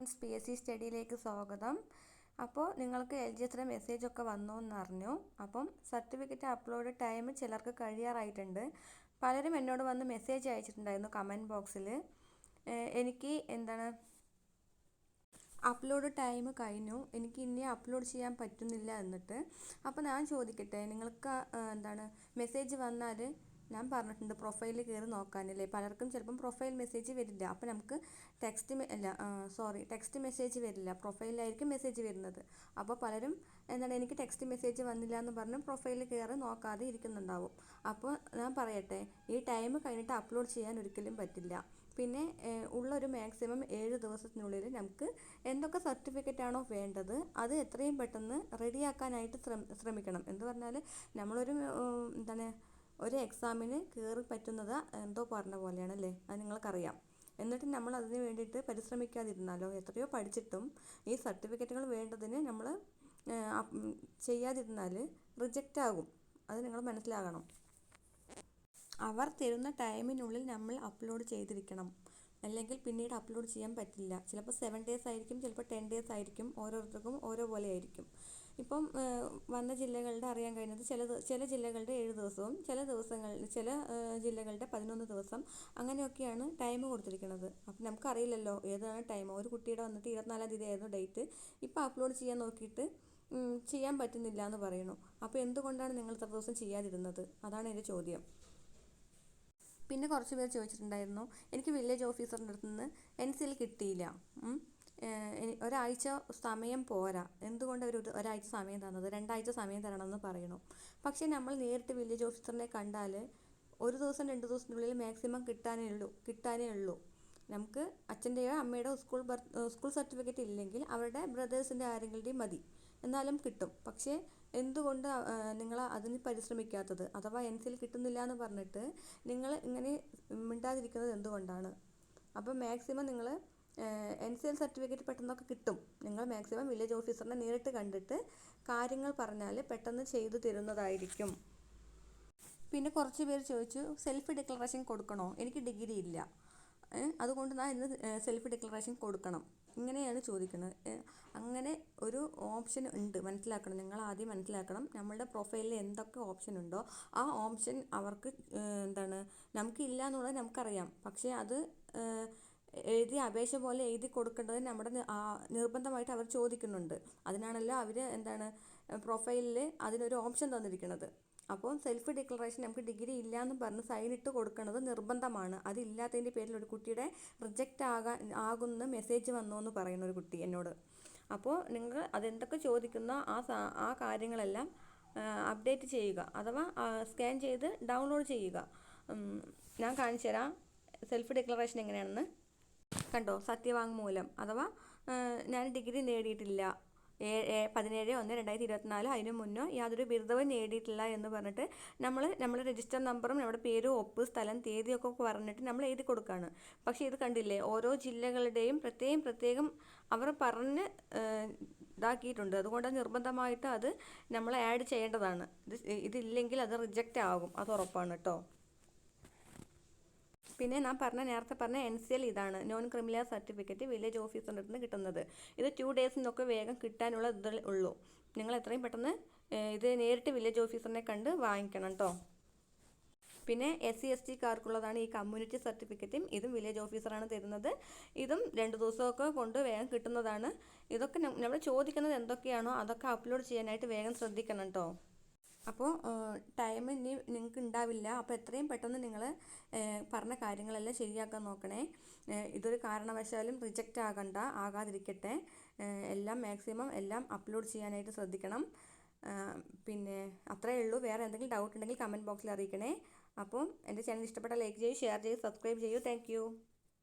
P S C സ്റ്റഡിയിലേക്ക് സ്വാഗതം. അപ്പോൾ നിങ്ങൾക്ക് എൽ ജി എസിന്റെ മെസ്സേജൊക്കെ വന്നു എന്നറിഞ്ഞു അപ്പം സർട്ടിഫിക്കറ്റ് അപ്ലോഡ് ടൈം ചിലർക്ക് കഴിയാറായിട്ടുണ്ട്. പലരും എന്നോട് വന്ന് മെസ്സേജ് അയച്ചിട്ടുണ്ടായിരുന്നു കമന്റ് ബോക്സിൽ എനിക്ക് എന്താണ് അപ്ലോഡ് ടൈം കഴിഞ്ഞു. എനിക്ക് ഇനി അപ്ലോഡ് ചെയ്യാൻ പറ്റുന്നില്ല എന്നിട്ട്. അപ്പോൾ ഞാൻ ചോദിക്കട്ടെ നിങ്ങൾക്ക് എന്താണ് മെസ്സേജ് വന്നാൽ ഞാൻ പറഞ്ഞിട്ടുണ്ട് പ്രൊഫൈലിൽ കയറി നോക്കാനല്ലേ. പലർക്കും ചിലപ്പം പ്രൊഫൈൽ മെസ്സേജ് വരില്ല. അപ്പോൾ നമുക്ക് ടെക്സ്റ്റ് അല്ല സോറി ടെക്സ്റ്റ് മെസ്സേജ് വരില്ല. പ്രൊഫൈലിലായിരിക്കും മെസ്സേജ് വരുന്നത്. അപ്പോൾ പലരും എന്താണ് എനിക്ക് ടെക്സ്റ്റ് മെസ്സേജ് വന്നില്ല എന്ന് പറഞ്ഞ് പ്രൊഫൈലിൽ കയറി നോക്കാതെ ഇരിക്കുന്നുണ്ടാവും. അപ്പോൾ ഞാൻ പറയട്ടെ ഈ ടൈം കഴിഞ്ഞിട്ട് അപ്ലോഡ് ചെയ്യാൻ ഒരിക്കലും പറ്റില്ല. പിന്നെ ഉള്ളൊരു മാക്സിമം ഏഴ് ദിവസത്തിനുള്ളിൽ നമുക്ക് എന്തൊക്കെ സർട്ടിഫിക്കറ്റ് ആണോ വേണ്ടത് അത് എത്രയും പെട്ടെന്ന് റെഡിയാക്കാനായിട്ട് ശ്രമിക്കണം. എന്ന് പറഞ്ഞാൽ നമ്മളൊരു എന്താണ് ഒരു എക്സാമിന് കയറി പറ്റുന്നത് എന്തോ പറഞ്ഞ പോലെയാണ് അല്ലേ അത് നിങ്ങൾക്കറിയാം. എന്നിട്ട് നമ്മൾ അതിന് വേണ്ടിയിട്ട് പരിശ്രമിക്കാതിരുന്നാലോ? എത്രയോ പഠിച്ചിട്ടും ഈ സർട്ടിഫിക്കറ്റുകൾ വേണ്ടതിന് നമ്മൾ ചെയ്യാതിരുന്നാൽ റിജക്റ്റ് ആകും. അത് നിങ്ങൾ മനസ്സിലാകണം. അവർ തരുന്ന ടൈമിനുള്ളിൽ നമ്മൾ അപ്ലോഡ് ചെയ്തിരിക്കണം. അല്ലെങ്കിൽ പിന്നീട് അപ്ലോഡ് ചെയ്യാൻ പറ്റില്ല. ചിലപ്പോൾ സെവൻ ഡേയ്സ് ആയിരിക്കും ചിലപ്പോൾ ടെൻ ഡേയ്സ് ആയിരിക്കും ഓരോരുത്തർക്കും ഓരോ പോലെ ആയിരിക്കും. ഇപ്പം വന്ന ജില്ലകളുടെ അറിയാൻ കഴിഞ്ഞത് ചില ചില ജില്ലകളുടെ ഏഴ് ദിവസവും ചില ദിവസങ്ങൾ ചില ജില്ലകളുടെ പതിനൊന്ന് ദിവസം അങ്ങനെയൊക്കെയാണ് ടൈം കൊടുത്തിരിക്കുന്നത്. അപ്പം നമുക്കറിയില്ലല്ലോ ഏതാണ് ടൈം ഒരു കുട്ടിയുടെ വന്നിട്ട് ഇരുപത്തിനാലാം തീയതി ആയിരുന്നു ഡേറ്റ് ഇപ്പോൾ അപ്ലോഡ് ചെയ്യാൻ നോക്കിയിട്ട് ചെയ്യാൻ പറ്റുന്നില്ല എന്ന് പറയുന്നു. അപ്പോൾ എന്തുകൊണ്ടാണ് നിങ്ങൾ ഇത്ര ദിവസം ചെയ്യാതിരുന്നത്? അതാണ് എന്റെ ചോദ്യം. പിന്നെ കുറച്ച് പേർ ചോദിച്ചിട്ടുണ്ടായിരുന്നു എനിക്ക് വില്ലേജ് ഓഫീസറിന്റെ അടുത്ത് നിന്ന് എൻ സി എൽ കിട്ടിയില്ല ഒരാഴ്ച സമയം പോരാ. എന്തുകൊണ്ട് അവർ ഒരാഴ്ച സമയം തന്നത്? രണ്ടാഴ്ച സമയം തരണമെന്ന് പറയണു. പക്ഷേ നമ്മൾ നേരിട്ട് വില്ലേജ് ഓഫീസറിനെ കണ്ടാൽ ഒരു ദിവസം രണ്ട് ദിവസത്തിനുള്ളിൽ മാക്സിമം കിട്ടാനേ ഉള്ളൂ കിട്ടാനേ ഉള്ളൂ. നമുക്ക് അച്ഛന്റെയോ അമ്മയുടെയോ സ്കൂൾ സ്കൂൾ സർട്ടിഫിക്കറ്റ് ഇല്ലെങ്കിൽ അവരുടെ ബ്രദേഴ്സിന്റെ ആരെങ്കിലുടെയും മതി. എന്നാലും കിട്ടും. പക്ഷേ എന്തുകൊണ്ട് നിങ്ങൾ അതിന് പരിശ്രമിക്കാത്തത്? അഥവാ എൻ സിയിൽ കിട്ടുന്നില്ല എന്ന് പറഞ്ഞിട്ട് നിങ്ങൾ ഇങ്ങനെ മിണ്ടാതിരിക്കുന്നത് എന്തുകൊണ്ടാണ്? അപ്പോൾ മാക്സിമം നിങ്ങൾ എൻ സി എൽ സർട്ടിഫിക്കറ്റ് പെട്ടെന്നൊക്കെ കിട്ടും. നിങ്ങൾ മാക്സിമം വില്ലേജ് ഓഫീസറിനെ നേരിട്ട് കണ്ടിട്ട് കാര്യങ്ങൾ പറഞ്ഞാൽ പെട്ടെന്ന് ചെയ്തു തരുന്നതായിരിക്കും. പിന്നെ കുറച്ച് പേര് ചോദിച്ചു സെൽഫ് ഡിക്ലറേഷൻ കൊടുക്കണോ? എനിക്ക് ഡിഗ്രി ഇല്ല. അതുകൊണ്ട് ഞാൻ ഇന്ന് സെൽഫ് ഡിക്ലറേഷൻ കൊടുക്കണം. ഇങ്ങനെയാണ് ചോദിക്കുന്നത്. അങ്ങനെ ഒരു ഓപ്ഷൻ ഉണ്ട്. മനസ്സിലാക്കണം. നിങ്ങൾ ആദ്യം മനസ്സിലാക്കണം നമ്മളുടെ പ്രൊഫൈലിൽ എന്തൊക്കെ ഓപ്ഷൻ ഉണ്ടോ. ആ ഓപ്ഷൻ അവർക്ക് എന്താണ് നമുക്കില്ല എന്നുള്ളത് നമുക്കറിയാം. പക്ഷേ അത് എഴുതി അപേക്ഷ പോലെ എഴുതി കൊടുക്കേണ്ടത് നമ്മുടെ നിർബന്ധമായിട്ട് അവർ ചോദിക്കുന്നുണ്ട്. അതിനാണല്ലോ അവർ എന്താണ് പ്രൊഫൈലിൽ അതിനൊരു ഓപ്ഷൻ തന്നിരിക്കുന്നത്. അപ്പോൾ സെൽഫ് ഡിക്ലറേഷൻ നമുക്ക് ഡിഗ്രി ഇല്ല എന്ന് പറഞ്ഞ് സൈൻ ഇട്ട് കൊടുക്കുന്നത് നിർബന്ധമാണ്. അതില്ലാത്തതിന്റെ പേരിൽ ഒരു കുട്ടിയുടെ റിജക്റ്റ് ആകാൻ ആകുന്ന മെസ്സേജ് വന്നു എന്ന് പറയുന്ന ഒരു കുട്ടി എന്നോട്. അപ്പോൾ നിങ്ങൾ അതെന്തൊക്കെ ചോദിക്കുന്ന ആ ആ കാര്യങ്ങളെല്ലാം അപ്ഡേറ്റ് ചെയ്യുക. അഥവാ സ്കാൻ ചെയ്ത് ഡൗൺലോഡ് ചെയ്യുക. ഞാൻ കാണിച്ചു തരാം. സെൽഫ് ഡിക്ലറേഷൻ എങ്ങനെയാണെന്ന്. കണ്ടോ? സത്യവാങ്മൂലം. അഥവാ ഞാൻ ഡിഗ്രി നേടിയിട്ടില്ല. പതിനേഴ് ഒന്ന് രണ്ടായിരത്തി ഇരുപത്തിനാല് അതിനു മുന്നോ യാതൊരു ബിരുദവും നേടിയിട്ടില്ല എന്ന് പറഞ്ഞിട്ട് നമ്മൾ നമ്മൾ രജിസ്റ്റർ നമ്പറും നമ്മുടെ പേരും ഒപ്പ് സ്ഥലം തീയതിയൊക്കെ പറഞ്ഞിട്ട് നമ്മൾ എഴുതി കൊടുക്കുകയാണ് പക്ഷേ ഇത് കണ്ടില്ലേ ഓരോ ജില്ലകളുടെയും പ്രത്യേകം പ്രത്യേകം അവർ പറഞ്ഞ് ഇതാക്കിയിട്ടുണ്ട്. അതുകൊണ്ട് നിർബന്ധമായിട്ട് അത് നമ്മൾ ആഡ് ചെയ്യേണ്ടതാണ്. ഇത് ഇതില്ലെങ്കിൽ അത് റിജക്റ്റ് ആകും. അത് ഉറപ്പാണ് കേട്ടോ. പിന്നെ ഞാൻ പറഞ്ഞ നേരത്തെ പറഞ്ഞ എൻ സി എൽ ഇതാണ് നോൺ ക്രിമിനൽ സർട്ടിഫിക്കറ്റ് വില്ലേജ് ഓഫീസറിന്റെ അടുത്ത് കിട്ടുന്നത്. ഇത് ടു ഡേയ്സിനൊക്കെ വേഗം കിട്ടാനുള്ള ഇത് ഉള്ളൂ. നിങ്ങൾ എത്രയും പെട്ടെന്ന് ഇത് നേരിട്ട് വില്ലേജ് ഓഫീസറിനെ കണ്ട് വാങ്ങിക്കണം കേട്ടോ പിന്നെ എസ് സി എസ് കാർക്കുള്ളതാണ് ഈ കമ്മ്യൂണിറ്റി സർട്ടിഫിക്കറ്റും ഇതും വില്ലേജ് ഓഫീസറാണ് തരുന്നത്. ഇതും രണ്ട് ദിവസമൊക്കെ കൊണ്ട് വേഗം കിട്ടുന്നതാണ്. ഇതൊക്കെ നമ്മൾ ചോദിക്കുന്നത് എന്തൊക്കെയാണോ അതൊക്കെ അപ്ലോഡ് ചെയ്യാനായിട്ട് വേഗം ശ്രദ്ധിക്കണം കേട്ടോ അപ്പോൾ ടൈം ഇനി നിങ്ങൾക്ക് ഉണ്ടാവില്ല അപ്പോൾ എത്രയും പെട്ടെന്ന് നിങ്ങൾ പറഞ്ഞ കാര്യങ്ങളെല്ലാം ശരിയാക്കാൻ നോക്കണേ. ഇതൊരു കാരണവശാലും റിജക്റ്റ് ആകണ്ട ആകാതിരിക്കട്ടെ. എല്ലാം മാക്സിമം എല്ലാം അപ്ലോഡ് ചെയ്യാനായിട്ട് ശ്രദ്ധിക്കണം. പിന്നെ അത്രയേ ഉള്ളൂ. വേറെ എന്തെങ്കിലും ഡൗട്ട് ഉണ്ടെങ്കിൽ കമന്റ് ബോക്സിൽ അറിയിക്കണേ. അപ്പോൾ എന്റെ ചാനൽ ഇഷ്ടപ്പെട്ട ലൈക്ക് ചെയ്യൂ ഷെയർ ചെയ്യൂ സബ്സ്ക്രൈബ് ചെയ്യൂ. താങ്ക്